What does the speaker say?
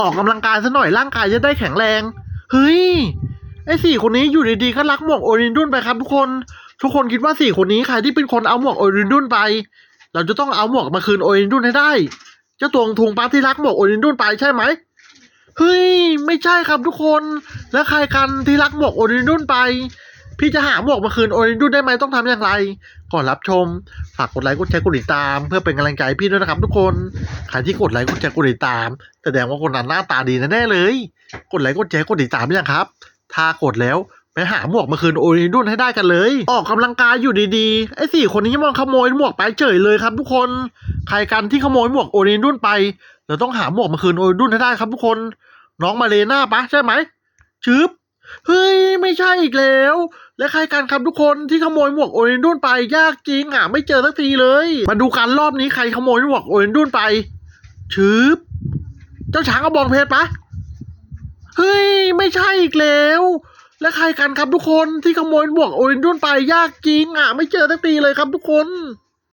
ออกกำลังกายซะหน่อยร่างกายจะได้แข็งแรง เฮ้ย ไอ้สี่คนนี้อยู่ดีๆก็รักหมวกโอรินดุนไปครับทุกคน ทุกคนคิดว่าสี่คนนี้ใครที่เป็นคนเอาหมวกโอรินดุนไป เราจะต้องเอาหมวกมาคืนโอรินดุนให้ได้เจ้าตัวทุงปาที่รักหมวกโอรินดุนไปใช่ไหมเฮ้ย ไม่ใช่ครับทุกคน แล้วใครกันที่รักหมวกโอรินดุนไป พี่จะหาหมวกมาคืนโอรินดุนได้ไหมต้องทำอย่างไร ก่อนรับชม ฝากกดไลค์กดแชร์กดติดตาม เพื่อเป็นกำลังใจพี่ด้วยนะครับทุกคน ใครที่กดไลค์กดแชร์กดติดตาม แสดงว่าคนนั้นหน้าตาดีแน่เลย กดไลค์กดแชร์กดติดตามยังครับ ถ้ากดแล้วไปหาหมวกมาคืนโอรินดุนให้ได้กันเลย ออกกำลังกายอยู่ดีๆ ไอ้สี่คนนี้มองขโมยหมวกไปเฉยเลยครับทุกคน ใครกันที่ขโมยหมวกโอรินดุนไปเราต้องหาหมวกมาคืนโอรินดุนให้ได้ครับทุกคน น้องมาเลน่าปะใช่ไหมชึบ เฮ้ย ไม่ใช่อีกแล้ว และใครกันครับทุกคนที่ขโมยหมวกโอรินดุนไปยากจริงหาไม่เจอสักทีเลย มาดูกันรอบนี้ใครขโมยหมวกโอรินดุนไปชึบเจ้าช้างกระบองเพชรปะเฮ้ย ไม่ใช่อีกแล้ว และใครกันครับทุกคนที่ขโมยหมวกโอรินดุนไปยากจริงหาไม่เจอสักทีเลยครับทุกคน